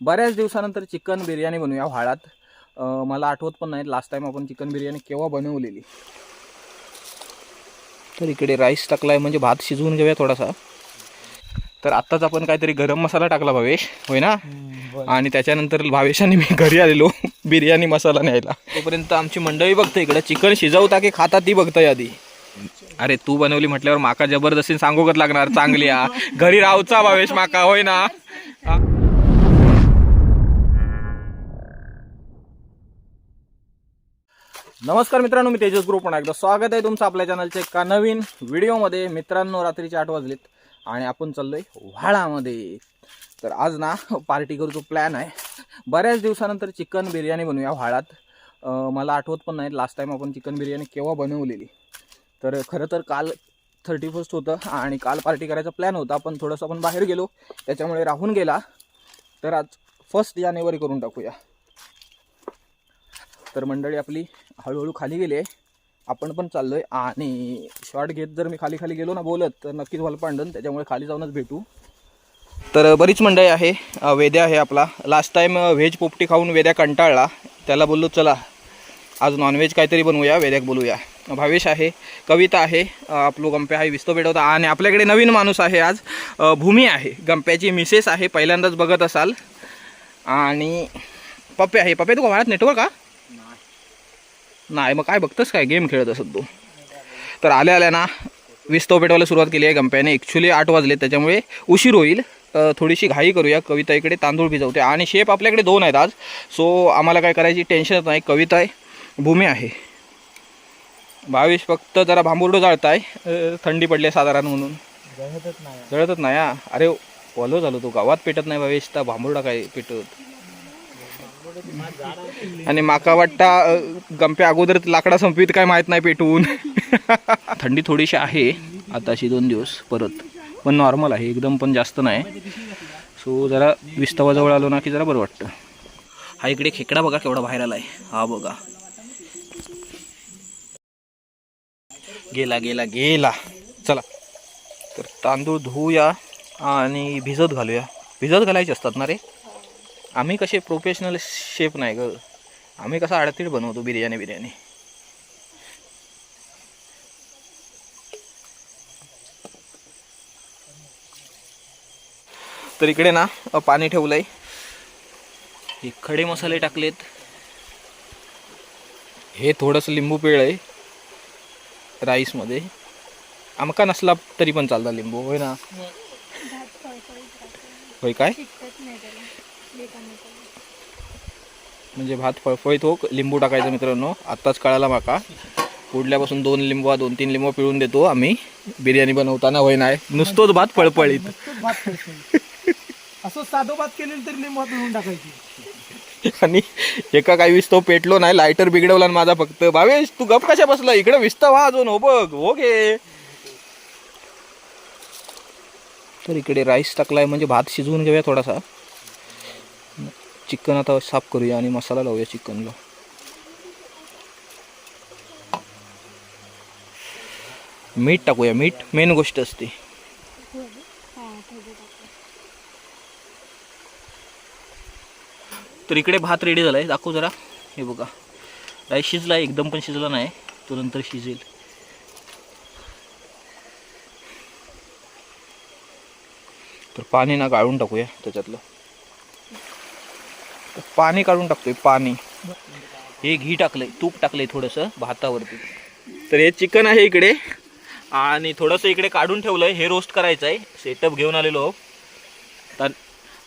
बऱ्याच दिवसानंतर चिकन बिर्याणी बनवूया व्हाळात मला आठवत पण नाही लास्ट टाइम आपण चिकन बिर्याणी केव्हा बनवलेली. तर इकडे राईस टाकलाय म्हणजे भात शिजवून घेऊया थोडासा. तर आत्ताच आपण काहीतरी गरम मसाला टाकला भावेश होय ना? आणि त्याच्यानंतर भावेशाने मी घरी आलेलो बिर्याणी मसाला न्यायला. तोपर्यंत आमची मंडळी बघते इकडे चिकन शिजवता की खाता ती बघताय आधी. अरे तू बनवली म्हटल्यावर माका जबरदस्ती सांगूकच लागणार चांगली घरी राहूचा भावेश माका होय ना? नमस्कार मित्रांनो मी तेजस ग्रुप पण एकदा स्वागत आहे तुमचं आपल्या चॅनलच्या एका नवीन व्हिडिओमध्ये. मित्रांनो रात्रीचे आठ वाजलेत आणि आपण चाललोय व्हाळामध्ये. तर आज ना पार्टी करूचा प्लॅन आहे. बऱ्याच दिवसानंतर चिकन बिर्याणी बनवूया व्हाळात. मला आठवत पण नाही लास्ट टाइम आपण चिकन बिर्याणी केव्हा बनवलेली. तर खरं तर काल थर्टी फर्स्ट होतं आणि काल पार्टी करायचा प्लॅन होता पण थोडंसं आपण बाहेर गेलो. त्याच्यामुळे राहून गेला. तर आज फर्स्ट जानेवारी करून टाकूया. तर मंडळी आपली हळूहळू खाली गेली आहे. आपण पण चाललो आहे आणि शॉर्ट घेत जर मी खाली खाली गेलो ना बोलत तर नक्कीच वलपांडन त्याच्यामुळे खाली जाऊनच भेटू. तर बरीच मंडळी आहे वेद्या आहे आपला. लास्ट टाईम व्हेज पोपटी खाऊन वेद्या कंटाळला. त्याला बोललो चला आज नॉनव्हेज काहीतरी बनवूया वेद्याक बोलूया. भावेश आहे कविता आहे आपलो गंप्या आहे विस्तो पेटवता. आणि आपल्याकडे नवीन माणूस आहे आज भूमी आहे. गंप्याची मिसेस आहे पहिल्यांदाच बघत असाल. आणि पप्पे आहे. पप्पे तू वाळत नेटवर्क का नाही मग काय बघतोस काय? गेम खेळत असत तू. तर आल्या आल्या ना विस्तव पेटवायला सुरुवात केली आहे गंप्याने. ॲक्च्युली आठ वाजले त्याच्यामुळे उशीर होईल. थोडीशी घाई करूया. कविता इकडे तांदूळ भिजवते. आणि शेप आपल्याकडे दोन आहेत आज. सो आम्हाला काय करायची टेन्शनच नाही. कविता आहे. भूमी आहे. भावेश फक्त जरा भांबुर्डो जाळताय. अ, थंडी पडली आहे साधारण म्हणून. जळतच नाही. हा. अरे ओलो झालो तो. गावात पेटत नाही भावेश. तर भांबुर्डा काय पेटत आणि माका वाटता गंप्या अगोदर लाकडा संपवीत काय माहीत नाही पेटवून थंडी थोडीशी आहे आताशी दोन दिवस परत. पण नॉर्मल आहे एकदम पण जास्त नाही. सो जरा विस्तवाजवळ आलो ना की जरा बरं वाटतं. हा इकडे खेकडा बघा केवढा बाहेर आला आहे हा बघा. गेला गेला गेला. चला. तर तांदूळ धुवूया आणि भिजत घालूया. भिजत घालायचे असतात ना रे? आम्ही कसे प्रोफेशनल शेफ नाही ग. आम्ही कसा आडतीड बनवतो बिर्याणी बिर्याणी. तर इकडे ना पाणी ठेवलंय. हे खडे मसाले टाकलेत. हे थोडंसं लिंबू पिळ आहे राईसमध्ये. आमका नसला तरी पण चालता लिंबू होय ना? होय काय? म्हणजे भात फळफळीत हो लिंबू टाकायचं मित्रांनो. आत्ताच कळाला माका. पुढल्यापासून दोन लिंबू दोन तीन लिंबू पिळून देतो आम्ही. बिर्याणी बनवताना होय नाही. नुसतोच भात फळफळीत. असं साधं भात केलेलं तरी लिंबू पिळून टाकायची. आणि एका काही विस्तव पेटलो नाही लायटर बिघडवला माझा फक्त भावेश तू गप कशा बसला? इकडे विस्तव हा अजून हो बघ हो घे तर इकडे राईस टाकलाय म्हणजे भात शिजवून घेऊया थोडासा. चिकन आता साफ करूया आणि मसाला लावूया चिकनला. मीठ टाकूया मीठ मेन गोष्ट असते. तर इकडे भात रेडी झालाय दाखवू जरा. हे बघा. राईस शिजला एकदम पण शिजला नाही. तो नंतर शिजेल. तर पाणी ना गाळून टाकूया त्याच्यातलं. पाणी काढून टाकतोय पाणी. हे घी टाकलंय तूप टाकलंय थोडंसं भातावरती. तर हे चिकन आहे इकडे. आणि थोडंसं इकडे काढून ठेवलंय हे रोस्ट करायचं आहे सेटअप घेऊन आलेलो. तर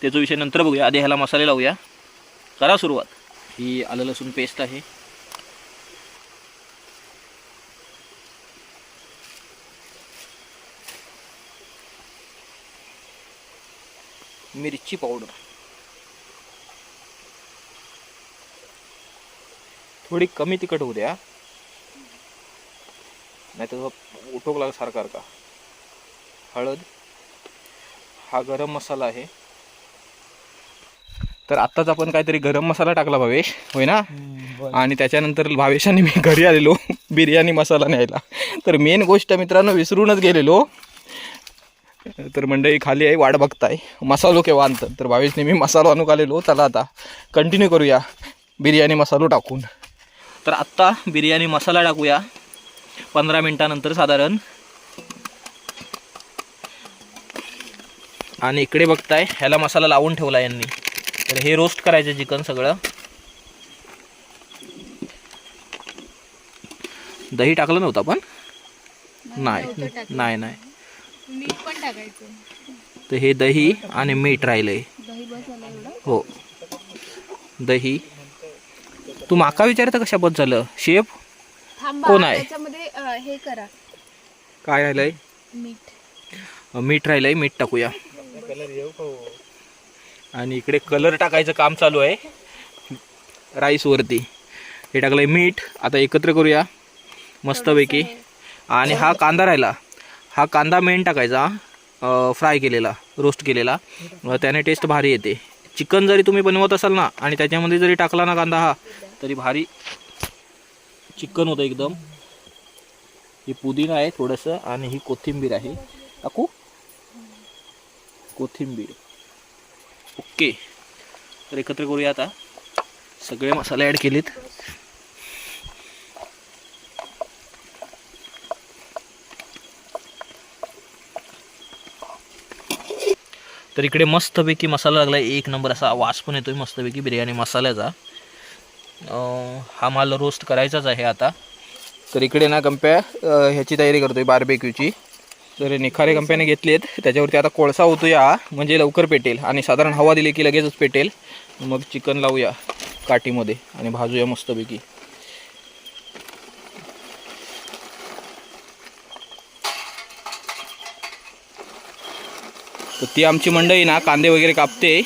त्याचा विषय नंतर बघूया. आधी ह्याला मसाले लावूया. करा सुरुवात. ही आलं लसूण पेस्ट आहे. मिरची पावडर. थोडी कमी तिखट होऊ द्या. नाही तर उठोक लाग सारखा का हळद हा गरम मसाला आहे. तर आत्ताच आपण काहीतरी गरम मसाला टाकला भावेश होय ना? आणि त्याच्यानंतर भावेशाने मी घरी आलेलो बिर्याणी मसाला न्यायला. तर मेन गोष्ट मित्रांनो विसरूनच गेलेलो. तर मंडळी खाली आहे वाट बघताय. मसालो केव्हा आणतात? तर भावेशने मी मसालो आणू आलेलो. चला आता कंटिन्यू करूया. बिर्याणी मसालो टाकून. तर आत्ता बिर्याणी मसाला टाकूया. पंधरा मिनटानंतर साधारण. आणि इकडे बघताय ह्याला मसाला लावून ठेवला यांनी. तर हे रोस्ट करायचं चिकन सगळं. दही टाकलं नव्हतं आपण? नाही नाही नाही तर हे दही आणि मीठ राहिलंय. हो. दही तू माका विचारता कशा पद झालं? थांबा कोण आहे? त्याच्यामध्ये अं, हे करा. काय राहिलंय? मीठ. मीठ राहिलंय मीठ टाकूया. आणि इकडे कलर टाकायचं काम चालू आहे. राईसवरती हे टाकलंय मीठ. आता एकत्र करूया. मस्तपैकी. आणि हा कांदा राहिला. हा कांदा मेन टाकायचा. फ्राय केलेला रोस्ट केलेला. अं, त्याने टेस्ट भारी येते. चिकन जरी तुम्ही बनवत असाल ना आणि त्याच्यामध्ये जरी टाकला ना कांदा हा तरी भारी चिकन होतं एकदम. ही पुदिना आहे थोडंसं आणि ही कोथिंबीर आहे. टाकू कोथिंबीर. ओके. तर एकत्र करूया आता. सगळे मसाले ॲड केलेत. तर इकडे मस्तपैकी मसाला लागला एक नंबर असा वास पण येतोय मस्तपैकी. बिर्याणी मसाल्याचा. हा माल रोस्ट करायचाच आहे आता. तर इकडे ना कंप्या ह्याची तयारी करतोय बार्बेक्यूची तर निखारे कंप्याने घेतली आहेत. त्याच्यावरती आता कोळसा होतोया म्हणजे लवकर पेटेल. आणि साधारण हवा दिली की लगेचच पेटेल. मग चिकन लावूया काठीमध्ये आणि भाजूया मस्तपैकी. तर ती आमची मंडळी ना कांदे वगैरे कापते.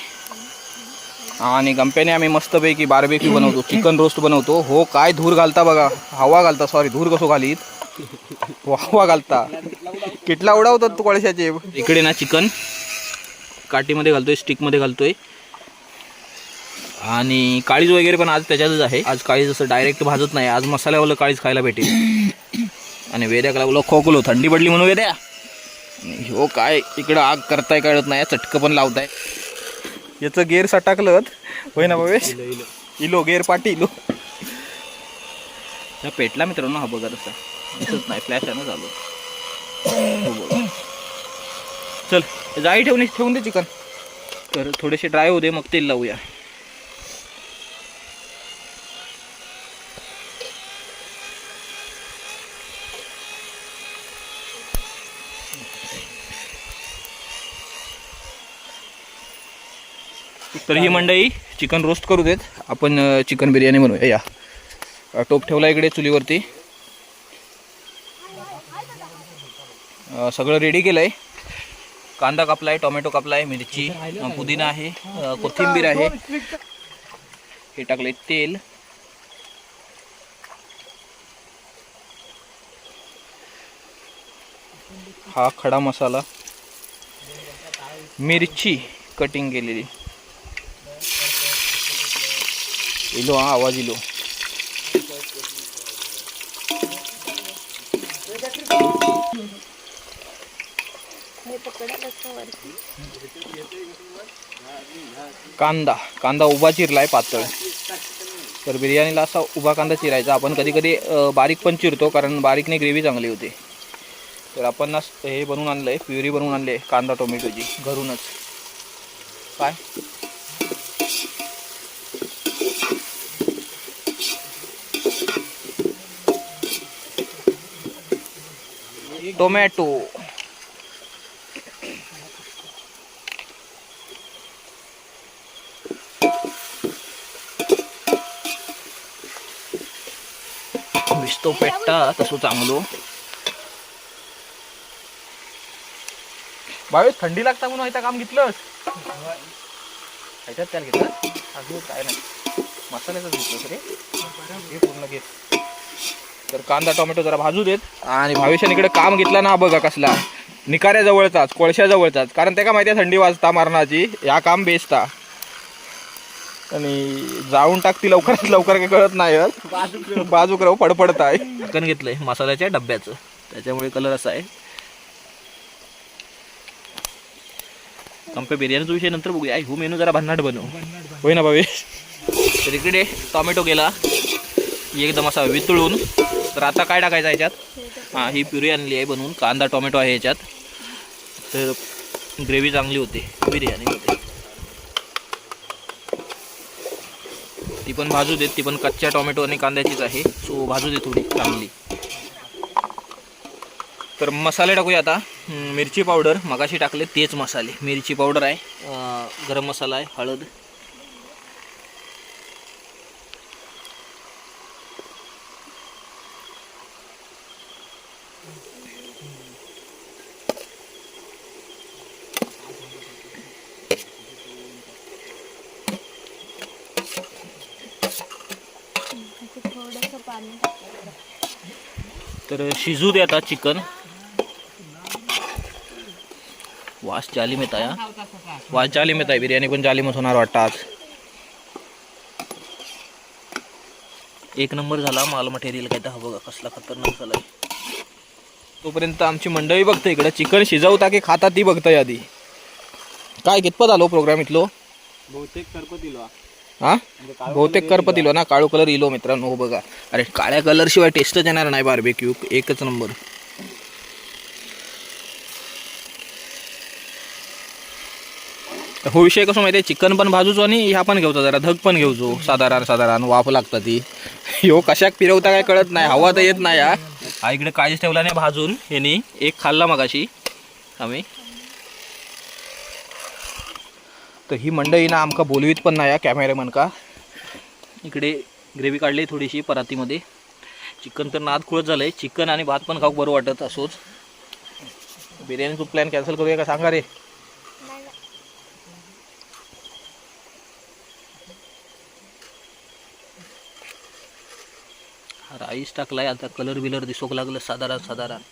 आणि गंप्याने आम्ही मस्तपैकी बार्बेक्यू बनवतो चिकन रोस्ट बनवतो. हो काय धूर घालता बघा. हवा घालता सॉरी धूर कसो घालीत? हवा घालता. किटला उडावतात तू कोळशाचे. इकडे ना चिकन काठीमध्ये घालतोय स्टिकमध्ये घालतोय. आणि काळीज वगैरे पण आज त्याच्यातच आहे. आज काळीज असं डायरेक्ट भाजत नाही. आज मसाल्यावालं काळीज खायला भेटेल. आणि वेद्याक लागलो खोकलो थंडी पडली म्हणून वेद्या. हो काय इकडं आग करताय कळत नाही. चटकं पण लावताय. याचं गेअर सटाकलं होय ना भावेश? इलो गेअर पाटी इलो. हा पेटला मित्रांनो हा बघा तसा. दिसत नाही फ्लॅश आहे ना चालू. हो. चल जाई ठेवून ठेवून दे चिकन. तर थोडेसे ड्राय होऊ दे मग तेल लावूया. तर ही मंडई चिकन रोस्ट करू देत. आपण चिकन बिर्याणी बनवूया. या. टोप ठेवला इकडे चुलीवरती. सगळं रेडी केलं आहे कांदा कापला आहे टोमॅटो कापला आहे मिरची पुदिना आहे कोथिंबीर आहे. हे टाकले तेल. हा खडा मसाला. मिरची कटिंग केलेली. इलो हा आवाज इलो. कांदा कांदा उभा चिरलाय पातळ. तर बिर्याणीला असा उभा कांदा चिरायचा. आपण कधी कधी बारीक पण चिरतो कारण बारीकने ग्रेव्ही चांगली होते. तर आपण ना हे बनवून आणलंय प्युरी बनवून आणले कांदा टोमॅटोची घरूनच. काय? टोमॅटो. भिजतो पेट्टा तसं चांगलो. बावीस थंडी लागता म्हणून इथं काम घेतलंस? ह्याच्यात त्याला घेतलं? अजून काय नाही. मसाल्याचं घेतलं तरी हे पूर्ण घेत तर कांदा टोमॅटो जरा भाजू देत आणि भावेशाने इकडे काम घेतला ना बघा कसला. निकाऱ्याजवळचाच कोळशाजवळचाच कारण त्या का माहिती आहे थंडी वाजता मारणाची. या काम बेसता आणि जाऊन टाकती लवकरात लवकर काही कळत नाही यार. बाजूक राहू पडपडत आहे. चिकन घेतलंय मसाल्याच्या डब्याचं. त्याच्यामुळे कलर असा आहे. कंपे बिर्याणीचा विषय नंतर बघूया. आई, हो मेनू जरा भन्नाट बनव. होय ना भावेश तर इकडे टॉमॅटो गेला. एकदम असा वितळून. तर आता काय टाकायचं याच्यात? हां ही प्युरी आणली आहे बनवून. कांदा टोमॅटो आहे याच्यात. तर ग्रेव्ही चांगली होते. बिर्याणी होते. ती पण भाजू देत ती पण कच्च्या टोमॅटो आणि कांद्याचीच आहे. सो भाजू दे थोडी चांगली. तर मसाले टाकूया आता. मिरची पावडर. मगाशी टाकले तेच मसाले. मिरची पावडर आहे. गरम मसाला आहे हळद थोडंसं पाणी टाकायचं. तर शिजू दे आता चिकन. वास जालीम येत आहे वास जालीम येत आहे बिर्याणी पण जालीमच होणार वाटतं आज. एक नंबर झाला माल मटेरियल काय तर हा बघा कसला खतरनाक झाला तोपर्यंत आमची मंडळी बघते इकडं. चिकन शिजवता की खाता ती बघताय आधी. काय कितपत आलो प्रोग्राम इथलो? बहुतेक करपत इलो. हा? बहुतेक करपत इलो ना काळू कलर इलो मित्रांनो हो बघा. अरे काळ्या कलर शिवाय टेस्टच येणार नाही बार्बेक्यू एकच नंबर हो विषय कसं माहिती आहे चिकन पण भाजूचो आणि ह्या पण घेऊचो जरा धग पण घेऊचो साधारण साधारण वाफ लागता ती. ह्यो कशाक फिरवता काय कळत नाही हवा तर येत नाही हा. इकडे काळीच ठेवला नाही भाजून यांनी. एक खाल्ला मगाशी आम्ही. तर ही मंडळी ना आमका बोलवीत पण नाही कॅमेरामन का. इकडे ग्रेव्ही काढली थोडीशी परातीमध्ये. चिकन तर नाद खुळत झालंय. चिकन आणि भात पण खाऊ बरं वाटत असोच. बिर्याणीचा प्लॅन कॅन्सल करूया का सांगा रे? राईस टाकलाय. आता कलर बिलर दिसोक लागलं. साधारण साधारण.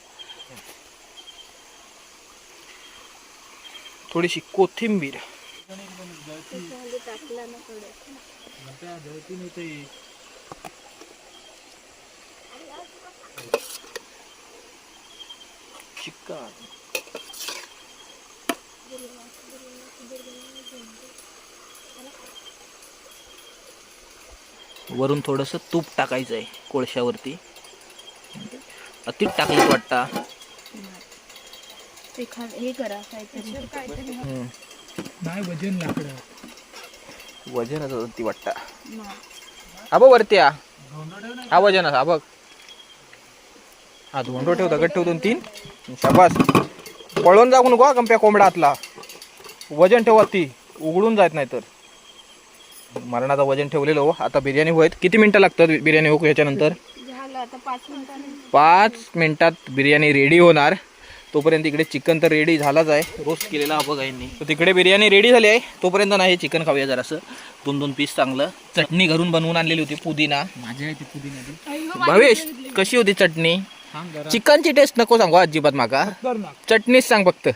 थोडीशी कोथिंबीर. त्याच्यामध्ये टाकलं ना थोडं. चिकन वरून थोडंसं तूप टाकायचं आहे कोळशावरती. अति टाकलं वाटता. ते खा हे करा काहीतरी. नाही वजन लाकडं. वजन ती वाटता. हा बघ वरती हा. हा वजन हा बघ. हा धोंडो ठेव दगड ठेव दोन तीन. शाबास. पळून जाऊ नको कंप्या कोंबडा आतला वजन ठेवा ती उघडून जात नाही तर मरणाचं वजन ठेवलेलं हो. आता बिर्याणी होत किती मिनटं लागतात बिर्याणी हो याच्यानंतर? पाच मिनिटात बिर्याणी रेडी होणार. तोपर्यंत इकडे चिकन तर रेडी झालाच आहे. रोस्ट केलेला हा बघा यांनी. तर तिकडे बिर्याणी रेडी झाली आहे. तोपर्यंत नाही चिकन खाऊया जरासं. दोन दोन पीस चांगलं. चटणी घरून बनवून आणलेली होती पुदिना. माझ्या आहे ती पुदिना भवेश कशी होती चटणी? चिकनची टेस्ट नको सांगू अजिबात माका चटणीच सांग फक्त.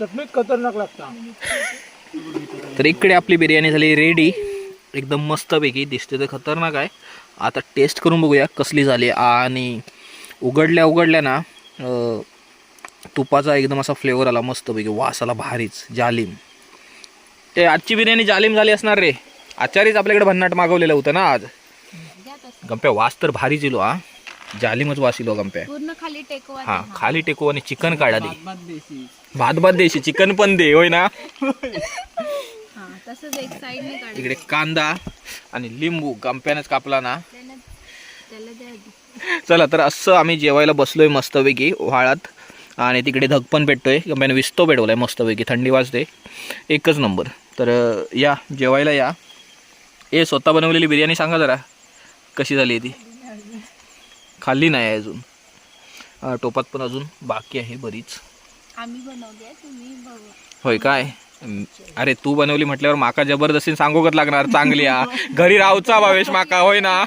चटणीत खतरनाक लागता. तर इकडे आपली बिर्याणी झाली रेडी एकदम मस्तपैकी दिसते तर खतरनाक आहे. आता टेस्ट करून बघूया कसली झाली आणि उघडल्या उघडल्या ना तुपाचा एकदम असा फ्लेवर आला मस्तपैकी वास आला भारीच जालिम. ते आजची बिर्याणी जालिम झाली असणार रे. आचारीच आपल्याकडे भन्नाट मागवलेलं होतं ना आज. गंप्या वास तर भारीच इलो हा. जालिमच वास इलो गंप्या. पूर्ण खाली टेकवा हा खाली टेकू आणि चिकन काढा दे भात देशी. भात देशी चिकन पण दे होय ना? हा इकडे कांदा आणि लिंबू गंप्यानेच कापला ना. चला तर असं आम्ही जेवायला बसलोय मस्तपैकी व्हाळात आणि तिकडे धग पण पेटतोय. गंप्याने विस्तो पेटवलाय मस्तपैकी. थंडी वाजते. एकच नंबर. तर या जेवायला या. ए स्वतः बनवलेली बिर्याणी सांगा जरा. कशी झाली ती? खाल्ली नाही अजून. टोपात पण अजून बाकी आहे बरीच. आम्ही बनवली आहे तुम्ही बघा होय काय? अरे तू बनवली म्हटल्यावर माका जबरदस्ती सांगूकच लागणार? चांगली हा घरी राहूचा भावेश माका होय ना?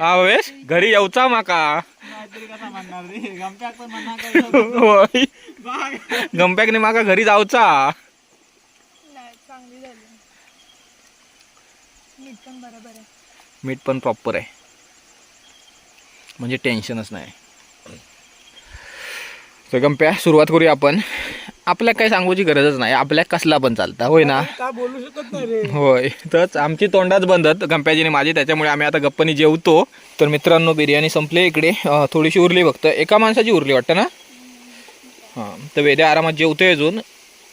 हा घरी येऊचा माका. कसा ने गमप्याक माका घरी जाऊचा मीठ पण मीठ पण प्रॉपर आहे. म्हणजे टेन्शनच नाही. तर गंप्या सुरुवात करूया आपण. आपल्या काही सांगूची गरजच नाही. आपल्या कसला पण चालता. होय ना? बोलू शकत नाही होय. तरच आमची तोंडाच बंदत गंप्याजीने माझी. त्याच्यामुळे आम्ही आता गप्पानी जेवतो. तर मित्रांनो बिर्याणी संपली इकडे. थोडीशी उरली फक्त. एका माणसाची उरली वाटतं ना? हां. तर वेद्या आरामात जेवतोय अजून.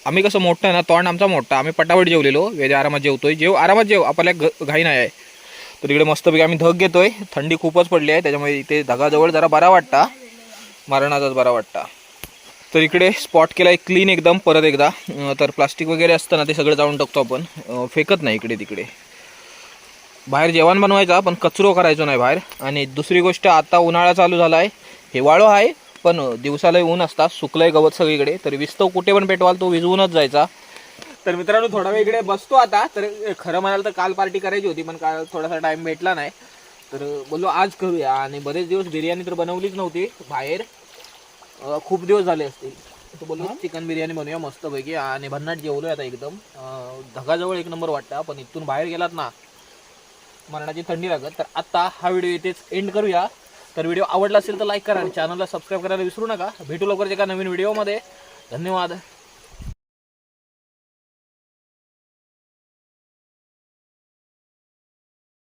आम्ही कसं मोठं आहे ना तोंड आमचा मोठा. आम्ही पटापट जेवलेलो. वेद्या आरामात जेवतोय. जेव आरामात जेव. आपल्या ग घाई नाही आहे. तर इकडे मस्तपैकी आम्ही धग घेतोय. थंडी खूपच पडली आहे. त्याच्यामुळे इथे धगाजवळ जरा बरा वाटता. मरणाचाच बरा वाटता. तर इकडे स्पॉट केला आहे क्लीन एकदम परत एकदा. तर प्लास्टिक वगैरे असतं ना ते सगळं जाऊन टाकतो आपण. फेकत नाही इकडे तिकडे. बाहेर जेवण बनवायचा पण कचरो करायचो नाही बाहेर. आणि दुसरी गोष्ट आता उन्हाळा चालू झाला आहे हिवाळो आहे पण दिवसालाही ऊन असतात सुकलंय गवत सगळीकडे. तर विस्तव कुठे पण पेटवाल तो विजवूनच जायचा. तर मित्रांनो थोडा वेळ इकडे बसतो आता. तर खरं म्हणाल तर काल पार्टी करायची होती पण काल थोडासा टाईम भेटला नाही. तर बोललो आज करूया. आणि बरेच दिवस बिर्याणी तर बनवलीच नव्हती बाहेर. अं, खूप दिवस झाले असतील. तर बोललो चिकन बिर्याणी बनवूया मस्तपैकी आणि भन्नाट जेवलोय आता एकदम. अं, धगाजवळ एक नंबर वाटतं पण इथून बाहेर गेलात ना मरणाची थंडी लागत. तर आता हा व्हिडिओ इथेच एंड करूया. तर व्हिडिओ आवडला असेल तर लाईक करा आणि चॅनलला सबस्क्राईब करायला विसरू नका. भेटू लवकरच एका नवीन व्हिडिओमध्ये धन्यवाद.